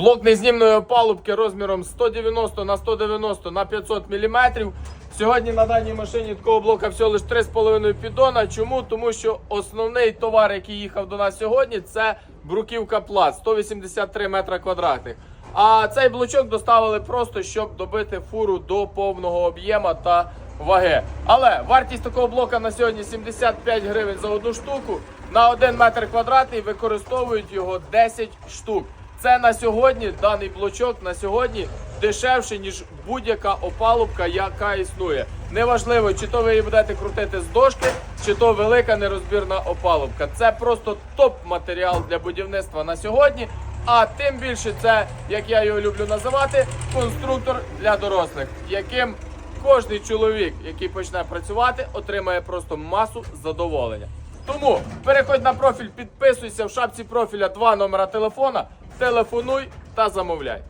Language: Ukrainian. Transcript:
Блок незнімної опалубки розміром 190 на 190 на 500 мм. Сьогодні на даній машині такого блока всього лише 3,5 піддона. Чому? Тому що основний товар, який їхав до нас сьогодні, це бруківка плат 183 метра квадратних. А цей блочок доставили просто, щоб добити фуру до повного об'єма та ваги. Але вартість такого блока на сьогодні 75 гривень за одну штуку. На 1 метр квадратний використовують його 10 штук. Це на сьогодні даний блочок на сьогодні дешевше, ніж будь-яка опалубка, яка існує. Неважливо, чи то ви її будете крутити з дошки, чи то велика нерозбірна опалубка. Це просто топ матеріал для будівництва на сьогодні. А тим більше це, як я його люблю називати, конструктор для дорослих, яким кожний чоловік, який почне працювати, отримає просто масу задоволення. Тому переходь на профіль, підписуйся в шапці профіля два номера телефона, телефонуй та замовляй.